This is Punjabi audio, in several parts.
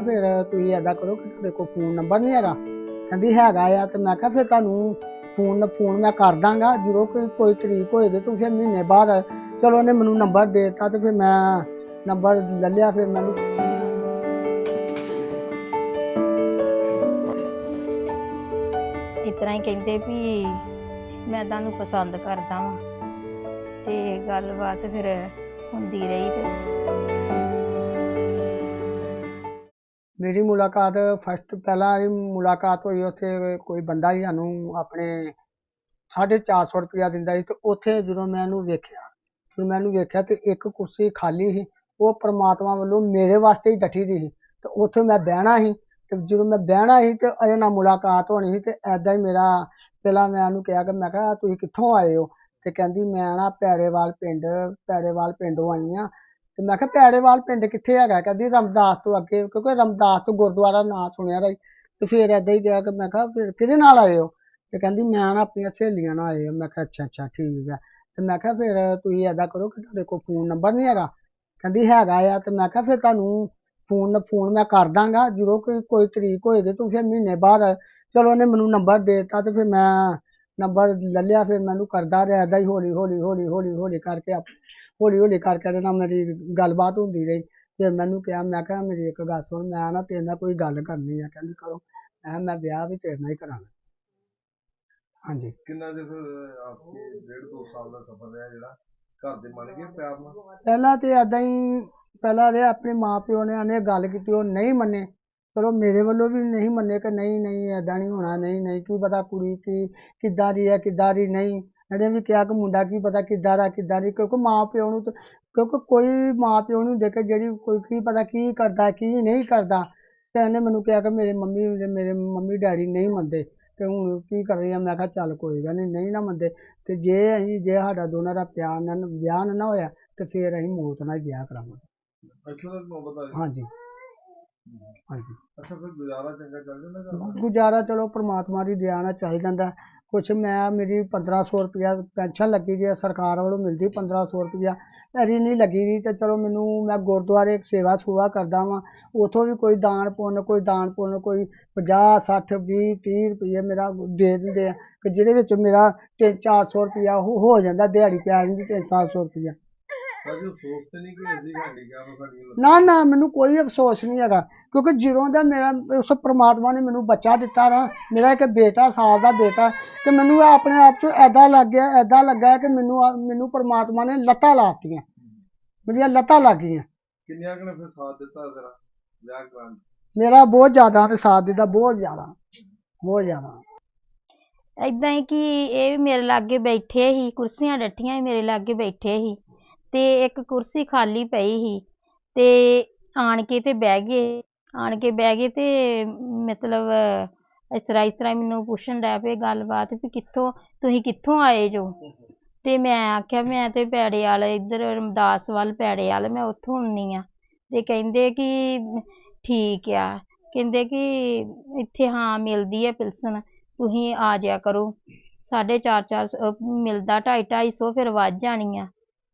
ਕਿਹਾ ਫਿਰ ਤੁਸੀਂ ਏਦਾਂ ਕਰੋ ਕਿ ਤੁਹਾਡੇ ਕੋਲ ਫੋਨ ਨੰਬਰ ਨਹੀਂ ਹੈਗਾ। ਕਹਿੰਦੀ ਹੈਗਾ ਆ ਤੇ ਮੈਂ ਕਿਹਾ ਫਿਰ ਤੁਹਾਨੂੰ ਫੋਨ ਫੋਨ ਮੈਂ ਕਰ ਦਾਂਗਾ। ਜਦੋਂ ਕੋਈ ਕੋਈ ਤਰੀਕ ਹੋਏਗੀ ਤਾਂ ਫਿਰ ਮਹੀਨੇ ਬਾਅਦ ਚਲੋ ਉਹਨੇ ਮੈਨੂੰ ਨੰਬਰ ਦੇ ਦਿੱਤਾ ਤੇ ਫਿਰ ਮੈਂ ਨੰਬਰ ਲੈ ਲਿਆ, ਫਿਰ ਮੈਨੂੰ ਇਸ ਤਰ੍ਹਾਂ ਹੀ ਕਹਿੰਦੇ ਵੀ ਮੈਂ ਤੁਹਾਨੂੰ ਪਸੰਦ ਕਰਦਾ ਵਾਂ। ਤੇ ਗੱਲਬਾਤ ਫਿਰ ਹੁੰਦੀ ਰਹੀ ਤੇ। ਮੇਰੀ ਮੁਲਾਕਾਤ ਫਸਟ ਪਹਿਲਾਂ ਹੀ ਮੁਲਾਕਾਤ ਹੋਈ ਉੱਥੇ, ਕੋਈ ਬੰਦਾ ਸੀ ਸਾਨੂੰ ਆਪਣੇ 450 ਰੁਪਇਆ ਦਿੰਦਾ ਸੀ ਤੇ ਉੱਥੇ ਜਦੋਂ ਮੈਂ ਇਹਨੂੰ ਵੇਖਿਆ ਫਿਰ ਮੈਂ ਇਹਨੂੰ ਵੇਖਿਆ ਤੇ ਇੱਕ ਕੁਰਸੀ ਖਾਲੀ ਸੀ, ਉਹ ਪ੍ਰਮਾਤਮਾ ਵੱਲੋਂ ਮੇਰੇ ਵਾਸਤੇ ਹੀ ਡੱਠੀ ਦੀ ਸੀ ਤੇ ਉੱਥੇ ਮੈਂ ਬਹਿਣਾ ਸੀ ਤੇ ਜਦੋਂ ਮੈਂ ਬਹਿਣਾ ਸੀ ਤੇ ਇਹਦੇ ਨਾਲ ਮੁਲਾਕਾਤ ਹੋਣੀ ਸੀ ਤੇ ਐਦਾਂ ਹੀ ਮੇਰਾ ਪਹਿਲਾਂ ਮੈਂ ਉਹਨੂੰ ਕਿਹਾ ਕਿ ਮੈਂ ਕਿਹਾ, ਤੁਸੀਂ ਕਿੱਥੋਂ ਆਏ ਹੋ? ਤੇ ਕਹਿੰਦੀ, ਮੈਂ ਨਾ ਪੈਰੇਵਾਲ ਪਿੰਡ, ਪੈਰੇਵਾਲ ਪਿੰਡੋਂ ਆਈ ਹਾਂ ਤੇ ਮੈਂ ਕਿਹਾ ਪੈੜੇਵਾਲ ਪਿੰਡ ਕਿੱਥੇ ਹੈਗਾ? ਕਹਿੰਦੀ ਰਮਦਾਸ ਤੋਂ ਅੱਗੇ, ਕਿਉਂਕਿ ਰਮਦਾਸ ਤੋਂ ਗੁਰਦੁਆਰਾ ਨਾਂ ਸੁਣਿਆ ਰਹੀ ਤੇ ਫਿਰ ਏਦਾਂ ਹੀ ਗਿਆ ਕਿ ਮੈਂ ਕਿਹਾ ਫਿਰ ਕਿਹਦੇ ਨਾਲ ਆਏ ਹੋ? ਤੇ ਕਹਿੰਦੀ ਮੈਂ ਨਾ ਆਪਣੀਆਂ ਸਹੇਲੀਆਂ ਨਾਲ ਆਏ ਹਾਂ। ਮੈਂ ਕਿਹਾ ਅੱਛਾ ਅੱਛਾ, ਠੀਕ ਆ। ਤੇ ਮੈਂ ਕਿਹਾ ਫਿਰ ਤੁਸੀਂ ਏਦਾਂ ਕਰੋ ਕਿ ਤੁਹਾਡੇ ਕੋਲ ਫੋਨ ਨੰਬਰ ਨਹੀਂ ਹੈਗਾ। ਕਹਿੰਦੀ ਹੈਗਾ ਆ ਤੇ ਮੈਂ ਕਿਹਾ ਫਿਰ ਤੁਹਾਨੂੰ ਫੋਨ ਫੋਨ ਮੈਂ ਕਰ ਦਾਂਗਾ। ਜਦੋਂ ਕੋਈ ਕੋਈ ਤਰੀਕ ਹੋਏਗੀ ਤੂੰ ਫਿਰ ਮਹੀਨੇ ਬਾਅਦ ਚਲੋ ਉਹਨੇ ਮੈਨੂੰ ਨੰਬਰ ਦੇ ਦਿੱਤਾ ਤੇ ਫਿਰ ਮੈਂ ਨੰਬਰ ਲੈ ਲਿਆ ਫਿਰ ਮੈਨੂੰ ਕਰਦਾ ਰਿਹਾ ਏਦਾਂ ਹੀ ਹੌਲੀ ਹੌਲੀ ਹੌਲੀ ਹੌਲੀ ਹੌਲੀ ਕਰਕੇ ਆਪ- ਹੌਲੀ ਹੌਲੀ ਕਰਕੇ ਇਹਦੇ ਨਾਲ ਮੇਰੀ ਗੱਲਬਾਤ ਹੁੰਦੀ ਰਹੀ। ਫਿਰ ਮੈਨੂੰ ਕਿਹਾ ਮੈਂ ਕਿਹਾ ਮੇਰੀ ਇੱਕ ਗੱਲ ਸੁਣ ਮੈਂ ਨਾ ਤੇਰੇ ਨਾਲ ਕੋਈ ਗੱਲ ਕਰਨੀ ਆ। ਕਹਿੰਦੀ ਕਰੋ। ਮੈਂ ਕਿਹਾ ਮੈਂ ਵਿਆਹ ਵੀ ਤੇਰੇ ਨਾਲ ਹੀ ਕਰਾਂਗਾ। ਹਾਂਜੀ। ਕਿੰਨਾ ਦੇ ਫਿਰ ਆਪਕੇ ਡੇਢ ਦੋ ਸਾਲ ਦਾ ਸਫ਼ਰ ਰਿਹਾ ਜਿਹੜਾ ਘਰ ਦੇ ਮੰਨ ਗਏ ਪਿਆਰ ਨਾਲ? ਪਹਿਲਾਂ ਤੇ ਏਦਾਂ ਹੀ ਪਹਿਲਾਂ ਦੇ ਆਪਣੇ ਮਾਪਿਓ ਨੇ ਆਨੇ ਗੱਲ ਕੀਤੀ ਉਹ ਨਹੀਂ ਮੰਨੇ। ਚਲੋ ਮੇਰੇ ਵੱਲੋਂ ਵੀ ਨਹੀਂ ਮੰਨੇ ਕਿ ਨਹੀਂ ਨਹੀਂ ਏਦਾਂ ਨਹੀਂ ਹੋਣਾ ਨਹੀਂ ਨਹੀਂ ਕੀ ਪਤਾ ਕੁੜੀ ਕੀ ਕਿੱਦਾਂ ਦੀ ਹੈ ਕਿੱਦਾਂ ਦੀ ਨਹੀਂ। ਇਹਨੇ ਵੀ ਕਿਹਾ ਕਿ ਮੁੰਡਾ ਕੀ ਪਤਾ ਕਿੱਦਾਂ ਦਾ ਕਿੱਦਾਂ ਦੀ ਕਿਉਂਕਿ ਮਾਂ ਪਿਓ ਨੂੰ ਤਾਂ- ਕਿਉਂਕਿ ਕੋਈ ਮਾਂ ਪਿਓ ਨੂੰ ਦੇਖ ਕੇ ਜਿਹੜੀ ਕੋਈ ਕੀ ਪਤਾ ਕੀ ਕਰਦਾ ਕੀ ਨਹੀਂ ਕਰਦਾ। ਤੇ ਇਹਨੇ ਮੈਨੂੰ ਕਿਹਾ ਕਿ ਮੇਰੇ ਮੰਮੀ ਮੇਰੇ ਮੰਮੀ ਡੈਡੀ ਨਹੀਂ ਮੰਨਦੇ। ਤੇ ਹੁਣ ਕੀ ਕਰ ਰਹੀ ਆ? ਮੈਂ ਕਿਹਾ ਚੱਲ ਕੋਈ ਗੱਲ ਨਹੀਂ ਨਹੀਂ ਨਾ ਮੰਨਦੇ। ਤੇ ਜੇ ਅਸੀਂ ਜੇ ਸਾਡਾ ਦੋਨਾਂ ਦਾ ਪਿਆਰ ਨਾਲ ਵਿਆਹ ਨਾ ਨਾ ਹੋਇਆ ਤੇ ਫਿਰ ਅਸੀਂ ਮੌਤ ਨਾਲ ਹੀ ਵਿਆਹ ਅੱਛਾ ਆ ਗਈ ਹਾਂਜੀ। ਹਾਂਜੀ। ਅੱਛਾ ਫਿਰ ਗੁਜ਼ਾਰਾ ਚੰਗਾ ਚੱਲ ਜਾਂਦਾ ਘਰ ਦਾ? ਗੁਜ਼ਾਰਾ ਚਲੋ ਪ੍ਰਮਾਤਮਾ ਦੀ ਦਇਆ ਨਾਲ ਚੱਲ ਜਾਂਦਾ। ਕੁਛ ਮੈਂ ਮੇਰੀ 1500 ਰੁਪਇਆ ਪੈਨਸ਼ਨ ਲੱਗੀ ਦੀ ਹੈ ਸਰਕਾਰ ਵੱਲੋਂ ਮਿਲਦੀ 1500 ਰੁਪਇਆ। ਅਰੀ ਨਹੀਂ ਲੱਗੀ ਦੀ ਤੇ ਚਲੋ ਮੈਨੂੰ ਮੈਂ ਗੁਰਦੁਆਰੇ ਸੇਵਾ ਸੁਵਾ ਕਰਦਾ ਵਾਂ। ਉਥੋਂ ਵੀ ਕੋਈ ਦਾਨ ਪੁੰਨ ਕੋਈ ਦਾਨ ਪੁੰਨ ਕੋਈ 50 60 20 30 ਰੁਪਏ ਮੇਰਾ ਦੇ ਦਿੰਦੇ ਆ। ਕਿ ਜਿਹਦੇ ਵਿੱਚ ਮੇਰਾ 3-400 ਰੁਪਇਆ ਉਹ ਹੋ ਜਾਂਦਾ ਦਿਹਾੜੀ ਪੈ ਜਾਂਦੀ 3-400 ਰੁਪਇਆ। ਨਾ ਨਾ ਮੈਨੂੰ ਕੋਈ ਅਫਸੋਸ ਨਹੀਂ ਹੈਗਾ ਕਿਉਂਕਿ ਜਦੋਂ ਦਾ ਮੇਰਾ ਉਸ ਪ੍ਰਮਾਤਮਾ ਨੇ ਮੈਨੂੰ ਬੱਚਾ ਦਿੱਤਾ ਨਾ ਮੇਰਾ ਇੱਕ ਬੇਟਾ ਸਾਲ ਦਾ ਬੇਟਾ ਤੇ ਮੈਨੂੰ ਆਪਣੇ ਆਪ ਤੋਂ ਐਦਾਂ ਲੱਗ ਗਿਆ ਐਦਾਂ ਲੱਗਾ ਕਿ ਮੈਨੂੰ ਮੈਨੂੰ ਪ੍ਰਮਾਤਮਾ ਨੇ ਲੱਤਾਂ ਲਾਤੀਆਂ ਮੇਰੀਆਂ ਲੱਤਾਂ ਲੱਗ ਗਈਆਂ। ਕਿੰਨਿਆਂ ਕੁ ਨੇ ਫਿਰ ਸਾਥ ਦਿੱਤਾ ਤੇਰਾ ਵਿਆਹ 'ਚ? ਮੇਰਾ ਬਹੁਤ ਜ਼ਿਆਦਾ ਨੇ ਸਾਥ ਦਿੱਤਾ ਬਹੁਤ ਜ਼ਿਆਦਾ ਬਹੁਤ ਜ਼ਿਆਦਾ। ਏਦਾਂ ਹੀ ਕਿ ਇਹ ਵੀ ਮੇਰੇ ਲਾਗੇ ਬੈਠੇ ਸੀ ਕੁਰਸੀਆਂ ਡੱਠੀਆਂ ਮੇਰੇ ਲਾਗੇ ਬੈਠੇ ਸੀ। ਤੇ ਇੱਕ ਕੁਰਸੀ ਖਾਲੀ ਪਈ ਸੀ ਤੇ ਆਣ ਕੇ ਤੇ ਬਹਿ ਗਏ, ਆਣ ਕੇ ਬਹਿ ਗਏ ਤੇ ਮਤਲਬ ਇਸ ਤਰ੍ਹਾਂ ਇਸ ਤਰ੍ਹਾਂ ਮੈਨੂੰ ਪੁੱਛਣ ਡੈ ਪਏ ਗੱਲਬਾਤ ਵੀ ਕਿੱਥੋਂ, ਤੁਸੀਂ ਕਿੱਥੋਂ ਆਏ ਜੋ? ਤੇ ਮੈਂ ਆਖਿਆ, ਮੈਂ ਤੇ ਪੈੜੇ ਵਾਲੇ, ਇੱਧਰ ਰਮਦਾਸ ਵੱਲ ਪੈੜੇ ਵਾਲ, ਮੈਂ ਉੱਥੋਂ ਆਉਂਦੀ ਆ। ਤੇ ਕਹਿੰਦੇ ਕਿ ਠੀਕ ਆ, ਕਹਿੰਦੇ ਕਿ ਇੱਥੇ ਹਾਂ ਮਿਲਦੀ ਹੈ ਪਿਲਸਨ, ਤੁਸੀਂ ਆ ਜਾਇਆ ਕਰੋ। ਸਾਢੇ ਚਾਰ ਚਾਰ ਸੌ- ਮਿਲਦਾ ਢਾਈ ਢਾਈ ਸੌ ਫਿਰ ਵੱਧ ਜਾਣੀ ਆ।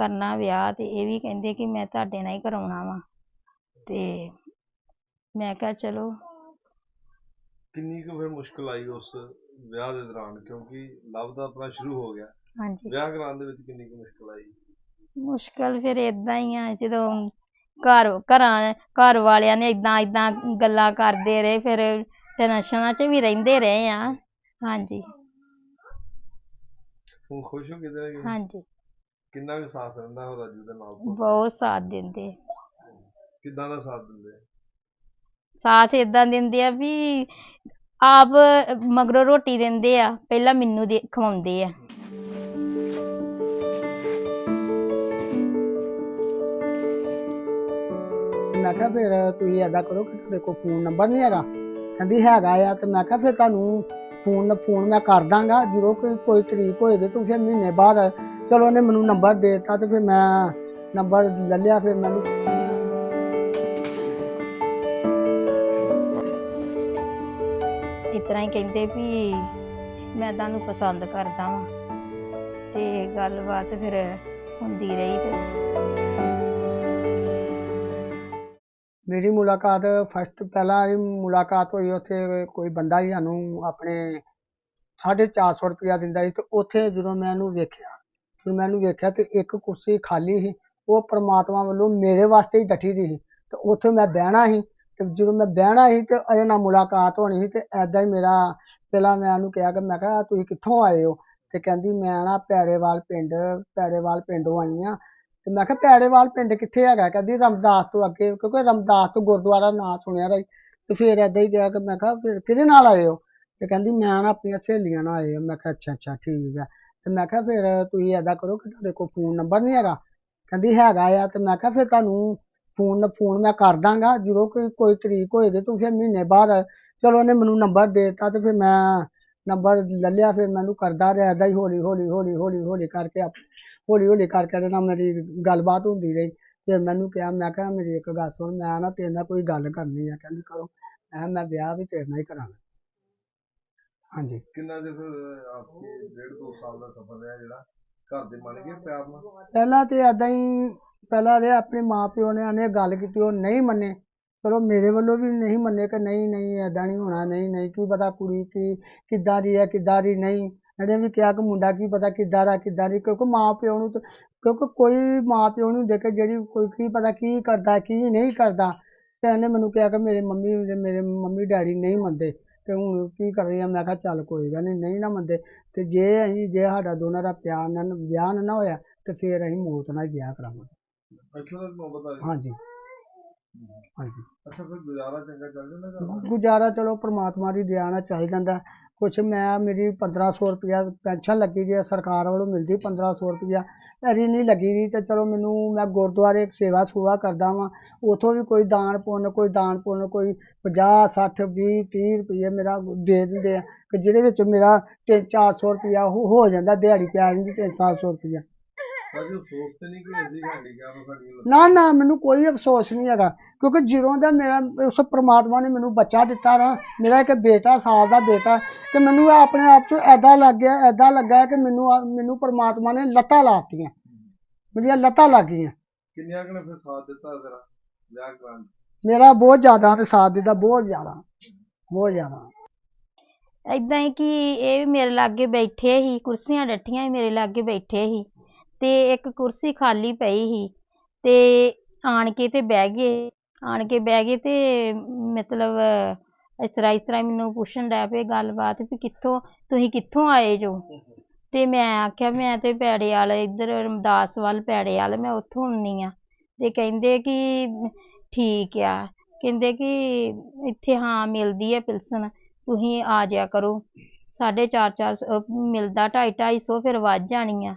ਕਰਨਾ ਵਿਆਹ ਤੇ ਇਹ ਵੀ ਕਹਿੰਦੇ ਕਿ ਮੈਂ ਤੁਹਾਡੇ ਨਾਲ ਹੀ ਕਰਾਉਣਾ ਵਾ। ਤੇ ਮੈਂ ਕਿਹਾ ਚਲੋ। ਕਿੰਨੀ ਕੁ ਫਿਰ ਮੁਸ਼ਕਲ ਆਈ ਉਸ ਵਿਆਹ ਦੇ ਦੌਰਾਨ? ਕਿਉਂਕਿ ਲਵ ਦਾ ਆਪਣਾ ਸ਼ੁਰੂ ਹੋ ਗਿਆ। ਹਾਂਜੀ। ਵਿਆਹ ਕਰਾਉਣ ਦੇ ਵਿੱਚ ਕਿੰਨੀ ਕੁ ਮੁਸ਼ਕਲ ਆਈ? ਮੁਸ਼ਕਲ ਫਿਰ ਏਦਾਂ ਹੀ ਆ ਜਦੋਂ ਘਰ ਘਰਾਂ ਘਰ ਵਾਲਿਆਂ ਨੇ ਏਦਾਂ ਏਦਾਂ ਗੱਲਾਂ ਕਰਦੇ ਰਹੇ ਫਿਰ ਟੈਨਸ਼ਨਾਂ 'ਚ ਵੀ ਰਹਿੰਦੇ ਰਹੇ ਆ। ਹਾਂਜੀ। ਹੁਣ ਖੁਸ਼ ਹੋ ਕਿਤੇ? ਹਾਂਜੀ। ਕਿੰਨਾ ਕੁ ਸਾਥ ਰਹਿੰਦਾ ਉਹ ਰਾਜੂ ਦੇ ਨਾਲ ਬਹੁਤ ਸਾਥ ਦਿੰਦੇ। ਕਿੱਦਾਂ ਦਾ ਸਾਥ ਦਿੰਦੇ? ਸਾਥ ਏਦਾਂ ਦਿੰਦੇ ਆ ਵੀ ਆਪ ਮਗਰੋਂ ਰੋਟੀ ਦਿੰਦੇ ਆ ਪਹਿਲਾਂ ਮੈਨੂੰ ਦੇ ਖਵਾਉਂਦੇ ਆ। ਮੈਂ ਕਿਹਾ ਫਿਰ ਤੁਸੀਂ ਏਦਾਂ ਕਰੋ ਕਿ ਤੁਹਾਡੇ ਕੋਲ ਫੋਨ ਨੰਬਰ ਨਹੀਂ ਹੈਗਾ। ਕਹਿੰਦੀ ਹੈਗਾ ਆ ਤੇ ਮੈਂ ਕਿਹਾ ਫਿਰ ਤੁਹਾਨੂੰ ਫੋਨ ਫੋਨ ਮੈਂ ਕਰ ਦਾਂਗਾ। ਜਦੋਂ ਕੋਈ ਕੋਈ ਤਰੀਕ ਹੋਏਗੀ ਤਾਂ ਫਿਰ ਮਹੀਨੇ ਬਾਅਦ ਚਲੋ ਉਹਨੇ ਮੈਨੂੰ ਨੰਬਰ ਦੇ ਦਿੱਤਾ ਤੇ ਫਿਰ ਮੈਂ ਨੰਬਰ ਲੈ ਲਿਆ ਫਿਰ ਮੈਨੂੰ ਇਸ ਤਰ੍ਹਾਂ ਹੀ ਕਹਿੰਦੇ ਵੀ ਮੈਂ ਤੁਹਾਨੂੰ ਪਸੰਦ ਕਰਦਾ ਵਾਂ ਤੇ ਗੱਲਬਾਤ ਫਿਰ ਹੁੰਦੀ ਰਹੀ ਤੇ। ਮੇਰੀ ਮੁਲਾਕਾਤ ਫਸਟ ਪਹਿਲਾਂ ਇਹ ਮੁਲਾਕਾਤ ਹੋਈ ਉੱਥੇ ਕੋਈ ਬੰਦਾ ਹੀ ਸਾਨੂੰ ਆਪਣੇ 450 ਰੁਪਇਆ ਦਿੰਦਾ ਸੀ ਤੇ ਉੱਥੇ ਜਦੋਂ ਮੈਂ ਇਹਨੂੰ ਵੇਖਿਆ ਫਿਰ ਮੈਂ ਇਹਨੂੰ ਵੇਖਿਆ ਤੇ ਇੱਕ ਕੁਰਸੀ ਖਾਲੀ ਸੀ, ਉਹ ਪ੍ਰਮਾਤਮਾ ਵੱਲੋਂ ਮੇਰੇ ਵਾਸਤੇ ਹੀ ਡੱਠੀ ਦੀ ਸੀ। ਤੇ ਉੱਥੇ ਮੈਂ ਬਹਿਣਾ ਸੀ ਤੇ ਜਦੋਂ ਮੈਂ ਬਹਿਣਾ ਸੀ ਤੇ ਇਹਦੇ ਨਾਲ ਮੁਲਾਕਾਤ ਹੋਣੀ ਸੀ ਤੇ ਐਦਾਂ ਹੀ ਮੇਰਾ ਪਹਿਲਾਂ ਮੈਂ ਉਹਨੂੰ ਕਿਹਾ ਕਿ ਮੈਂ ਕਿਹਾ ਤੁਸੀਂ ਕਿੱਥੋਂ ਆਏ ਹੋ? ਤੇ ਕਹਿੰਦੀ, ਮੈਂ ਨਾ ਪੈਰੇਵਾਲ ਪਿੰਡ, ਪੈਰੇਵਾਲ ਪਿੰਡੋਂ ਆਈ ਆ। ਤੇ ਮੈਂ ਕਿਹਾ, ਪੈਰੇਵਾਲ ਪਿੰਡ ਕਿੱਥੇ ਹੈਗਾ? ਕਹਿੰਦੀ, ਰਮਦਾਸ ਤੋਂ ਅੱਗੇ। ਕਿਉਂਕਿ ਰਮਦਾਸ ਤੋਂ ਗੁਰਦੁਆਰਾ ਨਾਂ ਸੁਣਿਆ ਰਹੀ ਤੇ ਫਿਰ ਏਦਾਂ ਹੀ ਗਿਆ ਕਿ ਮੈਂ ਕਿਹਾ, ਫਿਰ ਕਿਹਦੇ ਨਾਲ ਆਏ ਹੋ? ਤੇ ਕਹਿੰਦੀ, ਮੈਂ ਨਾ ਆਪਣੀਆਂ ਸਹੇਲੀਆਂ ਨਾਲ ਆਏ ਹਾਂ। ਮੈਂ ਕਿਹਾ, ਅੱਛਾ ਅੱਛਾ, ਠੀਕ ਹੈ ਤੇ ਮੈਂ ਕਿਹਾ ਫਿਰ ਤੁਸੀਂ ਏਦਾਂ ਕਰੋ ਕਿ ਤੁਹਾਡੇ ਕੋਲ ਫੋਨ ਨੰਬਰ ਨਹੀਂ ਹੈਗਾ। ਕਹਿੰਦੀ ਹੈਗਾ ਆ ਤੇ ਮੈਂ ਕਿਹਾ ਫਿਰ ਤੁਹਾਨੂੰ ਫੋਨ ਫੋਨ ਮੈਂ ਕਰ ਦਾਂਗਾ। ਜਦੋਂ ਕੋਈ ਕੋਈ ਤਰੀਕ ਹੋਏਗੀ ਤੂੰ ਫਿਰ ਮਹੀਨੇ ਬਾਅਦ ਚਲੋ ਉਹਨੇ ਮੈਨੂੰ ਨੰਬਰ ਦੇ ਦਿੱਤਾ ਤੇ ਫਿਰ ਮੈਂ ਨੰਬਰ ਲੈ ਲਿਆ। ਫਿਰ ਮੈਨੂੰ ਕਰਦਾ ਰਿਹਾ ਏਦਾਂ ਹੀ ਹੌਲੀ ਹੌਲੀ ਹੌਲੀ ਹੌਲੀ ਹੌਲੀ ਕਰਕੇ ਆਪ- ਹੌਲੀ ਹੌਲੀ ਕਰਕੇ ਇਹਦੇ ਨਾਲ ਮੇਰੀ ਗੱਲਬਾਤ ਹੁੰਦੀ ਰਹੀ। ਫਿਰ ਮੈਨੂੰ ਕਿਹਾ, ਮੈਂ ਕਿਹਾ ਮੇਰੀ ਇੱਕ ਗੱਲ ਸੁਣ, ਮੈਂ ਨਾ ਤੇਰੇ ਨਾਲ ਕੋਈ ਗੱਲ ਕਰਨੀ ਆ। ਕਹਿੰਦੀ ਕਰੋ। ਮੈਂ ਕਿਹਾ ਮੈਂ ਵਿਆਹ ਵੀ ਤੇਰੇ ਨਾਲ ਹੀ ਕਰਾਉਣਾ ਹਾਂਜੀ। ਕਿੰਨਾ ਦੇ ਆਪਕੇ ਡੇਢ ਦੋ ਸਾਲ ਦਾ ਸਫ਼ਰ ਰਿਹਾ ਜਿਹੜਾ ਘਰ ਦੇ ਮੰਨ ਗਏ ਪਿਆਰ ਨਾਲ? ਪਹਿਲਾਂ ਤੇ ਏਦਾਂ ਹੀ ਪਹਿਲਾਂ ਦੇ ਆਪਣੇ ਮਾਪਿਓ ਨੇ ਆਨੇ ਗੱਲ ਕੀਤੀ ਉਹ ਨਹੀਂ ਮੰਨੇ। ਚਲੋ ਮੇਰੇ ਵੱਲੋਂ ਵੀ ਨਹੀਂ ਮੰਨੇ ਕਿ ਨਹੀਂ ਨਹੀਂ ਏਦਾਂ ਨਹੀਂ ਹੋਣਾ ਨਹੀਂ ਨਹੀਂ ਕੀ ਪਤਾ ਕੁੜੀ ਕੀ ਕਿੱਦਾਂ ਦੀ ਹੈ ਕਿੱਦਾਂ ਦੀ ਨਹੀਂ। ਇਹਨੇ ਵੀ ਕਿਹਾ ਕਿ ਮੁੰਡਾ ਕੀ ਪਤਾ ਕਿੱਦਾਂ ਦਾ ਕਿੱਦਾਂ ਦੀ ਕਿਉਂਕਿ ਮਾਂ ਪਿਓ ਨੂੰ ਤਾਂ- ਕਿਉਂਕਿ ਕੋਈ ਮਾਂ ਪਿਓ ਨੂੰ ਦੇਖ ਕੇ ਜਿਹੜੀ ਕੋਈ ਕੀ ਪਤਾ ਕੀ ਕਰਦਾ ਕੀ ਨਹੀਂ ਕਰਦਾ ਤੇ ਇਹਨੇ ਮੈਨੂੰ ਕਿਹਾ ਕਿ ਮੇਰੇ ਮੰਮੀ ਮੇਰੇ ਮੰਮੀ ਡੈਡੀ ਨਹੀਂ ਮੰਨਦੇ। ਤੇ ਹੁਣ ਕੀ ਕਰ ਰਹੀ ਆ? ਮੈਂ ਕਿਹਾ ਚੱਲ ਕੋਈ ਗੱਲ ਨਹੀਂ ਨਹੀਂ ਨਾ ਮੰਨਦੇ। ਤੇ ਜੇ ਅਸੀਂ ਜੇ ਸਾਡਾ ਦੋਨਾਂ ਦਾ ਪਿਆਰ ਨਾਲ ਵਿਆਹ ਨਾ ਹੋਇਆ ਤੇ ਫਿਰ ਅਸੀਂ ਮੌਤ ਨਾਲ ਹੀ ਵਿਆਹ ਕਰਾਂਗੇ ਅੱਛਾ ਤੱਕ ਮੁਹੱਬਤ ਆ ਗਈ ਹਾਂਜੀ। ਹਾਂਜੀ। ਅੱਛਾ ਫਿਰ ਗੁਜ਼ਾਰਾ ਚੰਗਾ ਚੱਲ ਜਾਂਦਾ ਘਰ ਦਾ? ਗੁਜ਼ਾਰਾ ਚਲੋ ਪ੍ਰਮਾਤਮਾ ਦੀ ਦਇਆ ਨਾਲ ਚੱਲ ਜਾਂਦਾ। ਕੁਛ ਮੈਂ ਮੇਰੀ 1500 ਰੁਪਇਆ ਪੈਨਸ਼ਨ ਲੱਗੀ ਦੀ ਹੈ ਸਰਕਾਰ ਵੱਲੋਂ ਮਿਲਦੀ 1500 ਰੁਪਇਆ ਅਰੀ ਨਹੀਂ ਲੱਗੀ ਦੀ ਤੇ ਚਲੋ ਮੈਨੂੰ ਮੈਂ ਗੁਰਦੁਆਰੇ ਸੇਵਾ ਸੁਵਾ ਕਰਦਾ ਵਾਂ। ਉਥੋਂ ਵੀ ਕੋਈ ਦਾਨ ਪੁੰਨ, ਕੋਈ ਦਾਨ ਪੁੰਨ, ਕੋਈ 50 60 20 30 ਰੁਪਏ ਮੇਰਾ ਦੇ ਦਿੰਦੇ ਆ। ਕਿ ਜਿਹਦੇ ਵਿੱਚ ਮੇਰਾ 3-400 ਰੁਪਇਆ ਹੋ ਹੋ ਜਾਂਦਾ, ਦਿਹਾੜੀ ਪੈ ਜਾਂਦੀ 3-400 ਰੁਪਇਆ ਬਾਜੀ ਉਹ ਸੋਚ ਤੇ ਨਹੀਂ ਕਿ ਅਸੀਂ ਹੈਂਡੀਕੈਪ ਸਾਡੀ ਲੱਤ- ਨਾ ਨਾ ਮੈਨੂੰ ਕੋਈ ਅਫਸੋਸ ਨਹੀਂ ਹੈਗਾ ਕਿਉਂਕਿ ਜਦੋਂ ਦਾ ਮੇਰਾ ਉਸ ਪ੍ਰਮਾਤਮਾ ਨੇ ਮੈਨੂੰ ਬੱਚਾ ਦਿੱਤਾ ਨਾ ਮੇਰਾ ਇੱਕ ਬੇਟਾ ਸਾਲ ਦਾ ਬੇਟਾ ਤੇ ਮੈਨੂੰ ਇਹ ਆਪਣੇ ਆਪ ਤੋਂ ਐਦਾਂ ਲੱਗ ਗਿਆ ਐਦਾਂ ਲੱਗਾ ਕਿ ਮੈਨੂੰ ਆ- ਮੈਨੂੰ ਪ੍ਰਮਾਤਮਾ ਨੇ ਲੱਤਾਂ ਲਾਤੀਆਂ ਮੇਰੀਆਂ ਲੱਤਾਂ ਲੱਗ ਗਈਆਂ। ਕਿੰਨਿਆਂ ਕੁ ਨੇ ਫਿਰ ਸਾਥ ਦਿੱਤਾ ਤੇਰਾ ਵਿਆਹ 'ਚ? ਮੇਰਾ ਬਹੁਤ ਜ਼ਿਆਦਾ ਤੇ ਸਾਥ ਦਿੱਤਾ ਬਹੁਤ ਜ਼ਿਆਦਾ ਬਹੁਤ ਜ਼ਿਆਦਾ। ਏਦਾਂ ਹੀ ਕਿ ਇਹ ਵੀ ਮੇਰੇ ਲਾਗੇ ਬੈਠੇ ਸੀ ਕੁਰਸੀਆਂ ਡੱਠੀਆਂ ਸੀ ਮੇਰੇ ਲਾਗੇ ਬੈਠੇ ਸੀ। ਤੇ ਇੱਕ ਕੁਰਸੀ ਖਾਲੀ ਪਈ ਸੀ ਤੇ ਆਣ ਕੇ ਤੇ ਬਹਿ ਗਏ। ਆਣ ਕੇ ਬਹਿ ਗਏ ਤੇ ਮਤਲਬ ਇਸ ਤਰ੍ਹਾਂ ਇਸ ਤਰ੍ਹਾਂ ਮੈਨੂੰ ਪੁੱਛਣ ਡੈ ਪਏ ਗੱਲਬਾਤ ਵੀ ਕਿੱਥੋਂ, ਤੁਸੀਂ ਕਿੱਥੋਂ ਆਏ ਜੋ? ਤੇ ਮੈਂ ਆਖਿਆ, ਮੈਂ ਤੇ ਪੈੜੇ ਵਾਲੇ, ਇੱਧਰ ਰਮਦਾਸ ਵੱਲ ਪੈੜੇ ਵਾਲੇ, ਮੈਂ ਉੱਥੋਂ ਆਉਂਦੀ ਆ। ਤੇ ਕਹਿੰਦੇ ਕਿ ਠੀਕ ਆ। ਕਹਿੰਦੇ ਕਿ ਇੱਥੇ ਹਾਂ ਮਿਲਦੀ ਹੈ ਪਿਲਸਨ, ਤੁਸੀਂ ਆ ਜਾਇਆ ਕਰੋ। ਸਾਢੇ ਚਾਰ ਚਾਰ ਸੌ ਮਿਲਦਾ ਢਾਈ ਢਾਈ ਸੌ ਫਿਰ ਵੱਧ ਜਾਣੀ ਆ।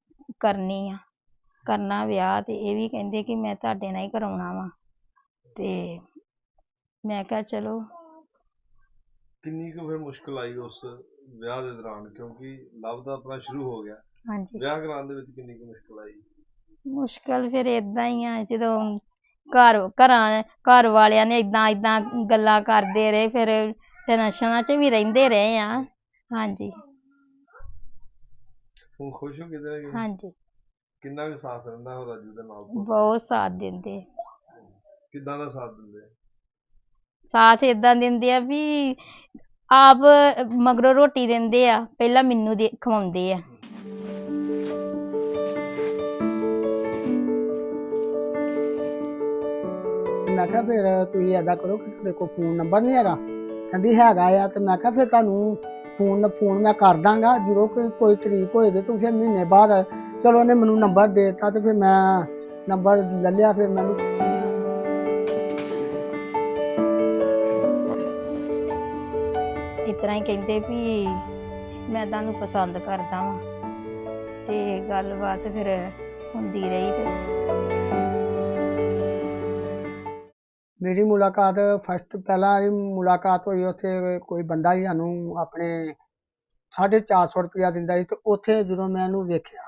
ਕਰਨੀ ਆ ਕਰਨਾ ਵਿਆਹ ਤੇ ਇਹ ਵੀ ਕਹਿੰਦੇ ਕਿ ਮੈਂ ਤੁਹਾਡੇ ਨਾਲ ਹੀ ਕਰਾਉਣਾ ਵਾ। ਤੇ ਮੈਂ ਕਿਹਾ ਚਲੋ। ਕਿੰਨੀ ਕੁ ਫਿਰ ਮੁਸ਼ਕਲ ਆਈ ਉਸ ਵਿਆਹ ਦੇ ਦੌਰਾਨ? ਕਿਉਂਕਿ ਲਵ ਦਾ ਆਪਣਾ ਸ਼ੁਰੂ ਹੋ ਗਿਆ। ਹਾਂਜੀ। ਵਿਆਹ ਕਰਾਉਣ ਦੇ ਵਿੱਚ ਕਿੰਨੀ ਕੁ ਮੁਸ਼ਕਲ ਆਈ? ਮੁਸ਼ਕਲ ਫਿਰ ਏਦਾਂ ਹੀ ਆ ਜਦੋਂ ਘਰ ਘਰਾਂ ਘਰ ਵਾਲਿਆਂ ਨੇ ਏਦਾਂ ਏਦਾਂ ਗੱਲਾਂ ਕਰਦੇ ਰਹੇ ਫਿਰ ਟੈਨਸ਼ਨਾਂ 'ਚ ਵੀ ਰਹਿੰਦੇ ਰਹੇ ਆ। ਹਾਂਜੀ। ਹੁਣ ਖੁਸ਼ ਹੋ ਨਾ ਕਿਤੇ? ਹਾਂਜੀ। ਕਿੰਨਾ ਕੁ ਸਾਥ ਰਹਿੰਦਾ ਉਹ ਰਾਜੂ ਦੇ ਨਾਲ ਬਹੁਤ ਸਾਥ ਦਿੰਦੇ। ਕਿੱਦਾਂ ਦਾ ਸਾਥ ਦਿੰਦੇ? ਸਾਥ ਏਦਾਂ ਦਿੰਦੇ ਆ ਵੀ ਆਪ ਮਗਰੋਂ ਰੋਟੀ ਦਿੰਦੇ ਆ ਪਹਿਲਾਂ ਮੈਨੂੰ ਦੇ ਖਵਾਉਂਦੇ ਆ। ਮੈਂ ਕਿਹਾ ਫਿਰ ਤੁਸੀਂ ਏਦਾਂ ਕਰੋ ਕਿ ਤੁਹਾਡੇ ਕੋਲ ਫੋਨ ਨੰਬਰ ਨਹੀਂ ਹੈਗਾ। ਕਹਿੰਦੀ ਹੈਗਾ ਆ ਤੇ ਮੈਂ ਕਿਹਾ ਫਿਰ ਤੁਹਾਨੂੰ ਫੋਨ ਫੋਨ ਮੈਂ ਕਰ ਦਾਂਗਾ, ਜਦੋਂ ਕੋਈ ਕੋਈ ਤਰੀਕ ਹੋਏਗੀ ਤਾਂ ਫਿਰ ਮਹੀਨੇ ਬਾਅਦ ਚਲੋ ਉਹਨੇ ਮੈਨੂੰ ਨੰਬਰ ਦੇ ਦਿੱਤਾ ਤੇ ਫਿਰ ਮੈਂ ਨੰਬਰ ਲੈ ਲਿਆ, ਫਿਰ ਮੈਨੂੰ ਇਸ ਤਰ੍ਹਾਂ ਹੀ ਕਹਿੰਦੇ ਵੀ ਮੈਂ ਤੁਹਾਨੂੰ ਪਸੰਦ ਕਰਦਾ ਵਾਂ। ਤੇ ਗੱਲਬਾਤ ਫਿਰ ਹੁੰਦੀ ਰਹੀ ਤੇ। ਮੇਰੀ ਮੁਲਾਕਾਤ ਫਸਟ ਪਹਿਲਾਂ ਹੀ ਮੁਲਾਕਾਤ ਹੋਈ ਉੱਥੇ, ਕੋਈ ਬੰਦਾ ਸੀ ਸਾਨੂੰ ਆਪਣੇ 450 ਰੁਪਇਆ ਦਿੰਦਾ ਸੀ ਤੇ ਉੱਥੇ ਜਦੋਂ ਮੈਂ ਇਹਨੂੰ ਵੇਖਿਆ,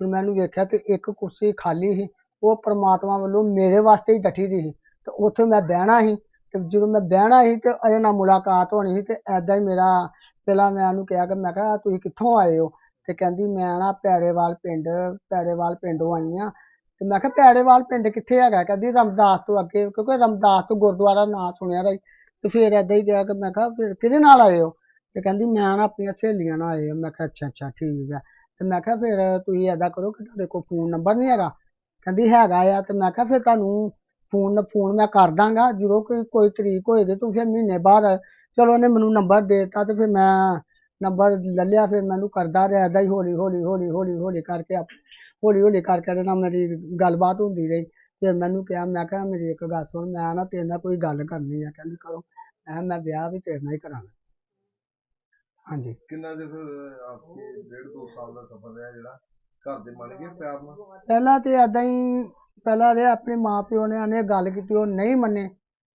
ਫਿਰ ਮੈਂ ਇਹਨੂੰ ਵੇਖਿਆ ਤੇ ਇੱਕ ਕੁਰਸੀ ਖਾਲੀ ਸੀ, ਉਹ ਪ੍ਰਮਾਤਮਾ ਵੱਲੋਂ ਮੇਰੇ ਵਾਸਤੇ ਹੀ ਡੱਠੀ ਦੀ ਸੀ ਤੇ ਉੱਥੇ ਮੈਂ ਬਹਿਣਾ ਸੀ ਤੇ ਜਦੋਂ ਮੈਂ ਬਹਿਣਾ ਸੀ ਤੇ ਇਹਦੇ ਨਾਲ ਮੁਲਾਕਾਤ ਹੋਣੀ ਸੀ ਤੇ ਐਦਾਂ ਹੀ ਮੇਰਾ ਪਹਿਲਾਂ ਮੈਂ ਉਹਨੂੰ ਕਿਹਾ ਕਿ ਮੈਂ ਕਿਹਾ, ਤੁਸੀਂ ਕਿੱਥੋਂ ਆਏ ਹੋ? ਤੇ ਕਹਿੰਦੀ, ਮੈਂ ਨਾ ਪੈਰੇਵਾਲ ਪਿੰਡ, ਪੈਰੇਵਾਲ ਪਿੰਡੋਂ ਆਈ ਹਾਂ ਤੇ ਮੈਂ ਕਿਹਾ ਪੈੜੇਵਾਲ ਪਿੰਡ ਕਿੱਥੇ ਹੈਗਾ? ਕਹਿੰਦੀ ਰਮਦਾਸ ਤੋਂ ਅੱਗੇ, ਕਿਉਂਕਿ ਰਮਦਾਸ ਤੋਂ ਗੁਰਦੁਆਰਾ ਨਾਂ ਸੁਣਿਆ ਰਹੀ ਤੇ ਫਿਰ ਏਦਾਂ ਹੀ ਕਿਹਾ ਕਿ ਮੈਂ ਕਿਹਾ ਫਿਰ ਕਿਹਦੇ ਨਾਲ ਆਏ ਹੋ? ਤੇ ਕਹਿੰਦੀ ਮੈਂ ਨਾ ਆਪਣੀਆਂ ਸਹੇਲੀਆਂ ਨਾਲ ਆਏ ਹਾਂ। ਮੈਂ ਕਿਹਾ ਅੱਛਾ ਅੱਛਾ, ਠੀਕ ਹੈ ਤੇ ਮੈਂ ਕਿਹਾ ਫਿਰ ਤੁਸੀਂ ਏਦਾਂ ਕਰੋ ਕਿ ਤੁਹਾਡੇ ਕੋਲ ਫੋਨ ਨੰਬਰ ਨਹੀਂ ਹੈਗਾ। ਕਹਿੰਦੀ ਹੈਗਾ ਆ ਤੇ ਮੈਂ ਕਿਹਾ ਫਿਰ ਤੁਹਾਨੂੰ ਫੋਨ ਫੋਨ ਮੈਂ ਕਰ ਦਾਂਗਾ। ਜਦੋਂ ਕੋਈ ਕੋਈ ਤਰੀਕ ਹੋਏਗੀ ਤੂੰ ਫਿਰ ਮਹੀਨੇ ਬਾਅਦ ਚਲੋ ਉਹਨੇ ਮੈਨੂੰ ਨੰਬਰ ਦੇ ਦਿੱਤਾ ਤੇ ਫਿਰ ਮੈਂ ਨੰਬਰ ਲੈ ਲਿਆ। ਫਿਰ ਮੈਨੂੰ ਕਰਦਾ ਰਿਹਾ ਏਦਾਂ ਹੀ ਹੌਲੀ ਹੌਲੀ ਹੌਲੀ ਹੌਲੀ ਹੌਲੀ ਕਰਕੇ ਹੌਲੀ ਹੌਲੀ ਕਰਕੇ ਇਹਦੇ ਨਾਲ ਮੇਰੀ ਗੱਲਬਾਤ ਹੁੰਦੀ ਰਹੀ। ਫਿਰ ਮੈਨੂੰ ਕਿਹਾ ਮੈਂ ਕਿਹਾ ਮੇਰੀ ਇੱਕ ਗੱਲ ਸੁਣ ਮੈਂ ਨਾ ਤੇਰੇ ਨਾਲ ਕੋਈ ਗੱਲ ਕਰਨੀ ਆ। ਕਹਿੰਦੀ ਕਰੋ। ਮੈਂ ਕਿਹਾ ਮੈਂ ਵਿਆਹ ਵੀ ਤੇਰੇ ਨਾਲ ਹੀ ਕਰਾਂਗਾ ਹਾਂਜੀ। ਕਿੰਨਾ ਦੇ ਫਿਰ ਆਪਕੇ ਡੇਢ ਦੋ ਸਾਲ ਦਾ ਸਫ਼ਰ ਰਿਹਾ ਜਿਹੜਾ ਘਰ ਦੇ ਮੰਨ ਗਏ ਪਿਆਰ ਨਾਲ? ਪਹਿਲਾਂ ਤੇ ਏਦਾਂ ਹੀ ਪਹਿਲਾਂ ਦੇ ਆਪਣੇ ਮਾਪਿਓ ਨੇ ਆਨੇ ਗੱਲ ਕੀਤੀ ਉਹ ਨਹੀਂ ਮੰਨੇ।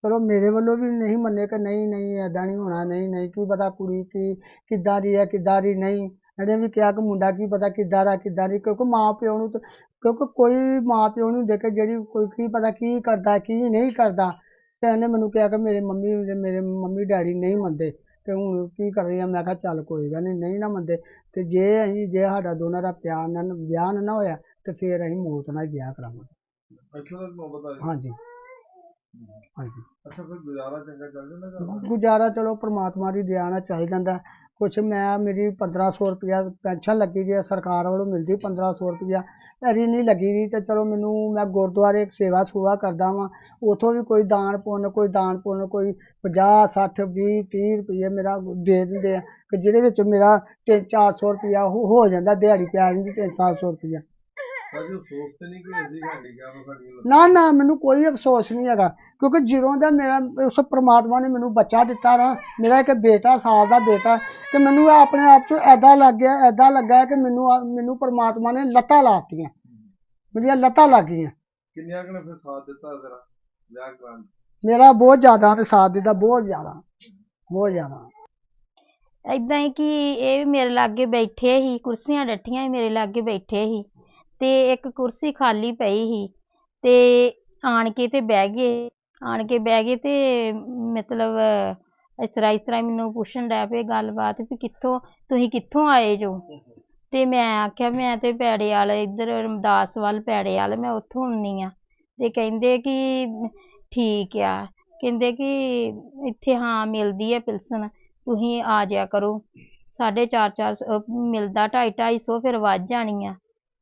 ਚਲੋ ਮੇਰੇ ਵੱਲੋਂ ਵੀ ਨਹੀਂ ਮੰਨੇ ਕਿ ਨਹੀਂ ਨਹੀਂ ਏਦਾਂ ਨਹੀਂ ਹੋਣਾ ਨਹੀਂ ਨਹੀਂ ਕੀ ਪਤਾ ਕੁੜੀ ਕੀ ਕਿੱਦਾਂ ਦੀ ਹੈ ਕਿੱਦਾਂ ਦੀ ਨਹੀਂ। ਇਹਨੇ ਵੀ ਕਿਹਾ ਕਿ ਮੁੰਡਾ ਕੀ ਪਤਾ ਕਿੱਦਾਂ ਦਾ ਕਿੱਦਾਂ ਦੀ ਕਿਉਂਕਿ ਮਾਂ ਪਿਓ ਨੂੰ ਤਾਂ- ਕਿਉਂਕਿ ਕੋਈ ਮਾਂ ਪਿਓ ਨੂੰ ਦੇਖ ਕੇ ਜਿਹੜੀ ਕੋਈ ਕੀ ਪਤਾ ਕੀ ਕਰਦਾ ਕੀ ਨਹੀਂ ਕਰਦਾ। ਤੇ ਇਹਨੇ ਮੈਨੂੰ ਕਿਹਾ ਕਿ ਮੇਰੇ ਮੰਮੀ ਮੇਰੇ ਮੰਮੀ ਡੈਡੀ ਨਹੀਂ ਮੰਨਦੇ। ਤੇ ਹੁਣ ਕੀ ਕਰ ਰਹੀ ਆ? ਮੈਂ ਕਿਹਾ ਚੱਲ ਕੋਈ ਗੱਲ ਨਹੀਂ ਨਹੀਂ ਨਾ ਮੰਨਦੇ। ਤੇ ਜੇ ਅਸੀਂ ਜੇ ਸਾਡਾ ਦੋਨਾਂ ਦਾ ਪਿਆਰ ਨਾਲ ਵਿਆਹ ਨਾ ਹੋਇਆ ਤੇ ਫਿਰ ਅਸੀਂ ਮੌਤ ਨਾਲ ਹੀ ਵਿਆਹ ਕਰਾਂਗੇ ਅੱਛਾ ਹਾਂਜੀ ਹਾਂਜੀ। ਅੱਛਾ ਫਿਰ ਗੁਜ਼ਾਰਾ ਚੰਗਾ ਚੱਲ ਜਾਂਦਾ ਘਰ ਦਾ? ਗੁਜ਼ਾਰਾ ਚਲੋ ਪ੍ਰਮਾਤਮਾ ਦੀ ਦਇਆ ਨਾਲ ਚੱਲ ਜਾਂਦਾ। ਕੁਛ ਮੈਂ, ਮੇਰੀ 1500 ਰੁਪਇਆ ਪੈਨਸ਼ਨ ਲੱਗੀ ਦੀ ਹੈ ਸਰਕਾਰ ਵੱਲੋਂ ਮਿਲਦੀ 1500 ਰੁਪਇਆ ਅਰੀ ਨਹੀਂ ਲੱਗੀ ਦੀ ਤੇ ਚਲੋ ਮੈਨੂੰ, ਮੈਂ ਗੁਰਦੁਆਰੇ ਇੱਕ ਸੇਵਾ ਸੁਵਾ ਕਰਦਾ ਵਾਂ। ਉਥੋਂ ਵੀ ਕੋਈ ਦਾਨ ਪੁੰਨ, ਕੋਈ ਦਾਨ ਪੁੰਨ, ਕੋਈ 50 60 20 30 ਰੁਪਏ ਮੇਰਾ ਦੇ ਦਿੰਦੇ ਆ। ਕਿ ਜਿਹਦੇ ਵਿੱਚ ਮੇਰਾ 3-400 ਰੁਪਇਆ ਹੋ ਹੋ ਜਾਂਦਾ, ਦਿਹਾੜੀ ਪੈ ਜਾਂਦੀ 3-400 ਰੁਪਇਆ ਭਾਜੀ ਉਹ ਸੋਚ ਤੇ ਨਹੀਂ ਕਿ ਅਸੀਂ ਹੈਂਡੀਕੈਪ ਸਾਡੀ ਲੱਤ- ਨਾ ਨਾ ਮੈਨੂੰ ਕੋਈ ਅਫਸੋਸ ਨਹੀਂ ਹੈਗਾ ਕਿਉਂਕਿ ਜਦੋਂ ਦਾ ਮੇਰਾ ਉਸ ਪ੍ਰਮਾਤਮਾ ਨੇ ਮੈਨੂੰ ਬੱਚਾ ਦਿੱਤਾ ਨਾ ਮੇਰਾ ਇੱਕ ਬੇਟਾ ਸਾਲ ਦਾ ਬੇਟਾ ਤੇ ਮੈਨੂੰ ਇਹ ਆਪਣੇ ਆਪ ਤੋਂ ਐਦਾਂ ਲੱਗ ਗਿਆ ਐਦਾਂ ਲੱਗਾ ਕਿ ਮੈਨੂੰ ਆ- ਮੈਨੂੰ ਪ੍ਰਮਾਤਮਾ ਨੇ ਲੱਤਾਂ ਲਾਤੀਆਂ ਮੇਰੀਆਂ ਲੱਤਾਂ ਲੱਗ ਗਈਆਂ। ਕਿੰਨਿਆਂ ਕੁ ਨੇ ਫਿਰ ਸਾਥ ਦਿੱਤਾ ਤੇਰਾ ਵਿਆਹ 'ਚ? ਮੇਰਾ ਬਹੁਤ ਜ਼ਿਆਦਾ ਨੇ ਸਾਥ ਦਿੱਤਾ ਬਹੁਤ ਜ਼ਿਆਦਾ ਬਹੁਤ ਜ਼ਿਆਦਾ। ਏਦਾਂ ਹੀ ਕਿ ਇਹ ਵੀ ਮੇਰੇ ਲਾਗੇ ਬੈਠੇ ਸੀ ਕੁਰਸੀਆਂ ਡੱਠੀਆਂ ਸੀ ਮੇਰੇ ਲਾਗੇ ਬੈਠੇ ਸੀ ਤੇ ਇੱਕ ਕੁਰਸੀ ਖਾਲੀ ਪਈ ਸੀ ਤੇ ਆਣ ਕੇ ਤੇ ਬਹਿ ਗਏ, ਆਣ ਕੇ ਬਹਿ ਗਏ ਤੇ ਮਤਲਬ ਇਸ ਤਰ੍ਹਾਂ ਇਸ ਤਰ੍ਹਾਂ ਮੈਨੂੰ ਪੁੱਛਣ ਡੈ ਪਏ ਗੱਲਬਾਤ ਵੀ ਕਿੱਥੋਂ, ਤੁਸੀਂ ਕਿੱਥੋਂ ਆਏ ਜੋ? ਤੇ ਮੈਂ ਆਖਿਆ, ਮੈਂ ਤੇ ਪੈੜੇ ਵਾਲੇ, ਇੱਧਰ ਰਮਦਾਸ ਵੱਲ ਪੈੜੇ ਵਾਲ, ਮੈਂ ਉੱਥੋਂ ਆਉਂਦੀ ਆ। ਤੇ ਕਹਿੰਦੇ ਕਿ ਠੀਕ ਆ, ਕਹਿੰਦੇ ਕਿ ਇੱਥੇ ਹਾਂ ਮਿਲਦੀ ਹੈ ਪਿਲਸਨ, ਤੁਸੀਂ ਆ ਜਾਇਆ ਕਰੋ। ਸਾਢੇ ਚਾਰ ਚਾਰ ਸੌ ਮਿਲਦਾ ਢਾਈ ਢਾਈ ਸੌ ਫਿਰ ਵੱਧ ਜਾਣੀ ਆ।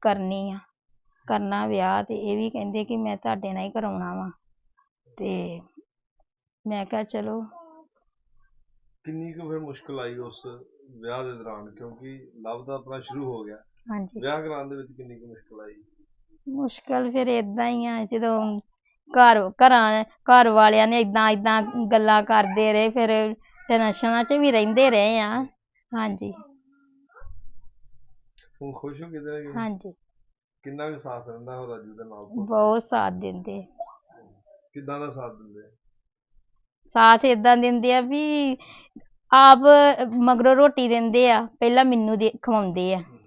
ਕਰਨੀ ਆ ਕਰਨਾ ਵਿਆਹ ਤੇ ਇਹ ਵੀ ਕਹਿੰਦੇ ਕਿ ਮੈਂ ਤੁਹਾਡੇ ਨਾਲ ਹੀ ਕਰਾਉਣਾ ਵਾ ਤੇ ਮੈਂ ਕਿਹਾ ਚਲੋ। ਕਿੰਨੀ ਕੁ ਫਿਰ ਮੁਸ਼ਕਲ ਆਈ ਉਸ ਵਿਆਹ ਦੇ ਦੌਰਾਨ? ਕਿਉਂਕਿ ਲਵ ਦਾ ਆਪਣਾ ਸ਼ੁਰੂ ਹੋ ਗਿਆ। ਹਾਂਜੀ। ਵਿਆਹ ਕਰਾਉਣ ਦੇ ਵਿੱਚ ਕਿੰਨੀ ਕੁ ਮੁਸ਼ਕਲ ਆਈ? ਮੁਸ਼ਕਲ ਫਿਰ ਏਦਾਂ ਹੀ ਆ ਜਦੋਂ ਘਰ ਘਰਾਂ ਘਰ ਵਾਲਿਆਂ ਨੇ ਏਦਾਂ ਏਦਾਂ ਗੱਲਾਂ ਕਰਦੇ ਰਹੇ ਫਿਰ ਟੈਨਸ਼ਨਾਂ 'ਚ ਵੀ ਰਹਿੰਦੇ ਰਹੇ ਆ। ਹਾਂਜੀ। ਹੁਣ ਖੁਸ਼ ਹੋ ਕਿਤੇ ਨਾ ਕਿਤੇ? ਹਾਂਜੀ। ਕਿੰਨਾ ਕੁ ਸਾਥ ਰਹਿੰਦਾ ਉਹ ਰਾਜੂ ਦੇ ਨਾਲ ਬਹੁਤ ਸਾਥ ਦਿੰਦੇ। ਕਿੱਦਾਂ ਦਾ ਸਾਥ ਦਿੰਦੇ? ਸਾਥ ਏਦਾਂ ਦਿੰਦੇ ਆ ਵੀ ਆਪ ਮਗਰੋਂ ਰੋਟੀ ਦਿੰਦੇ ਆ ਪਹਿਲਾਂ ਮੈਨੂੰ ਦੇ ਖਵਾਉਂਦੇ ਆ।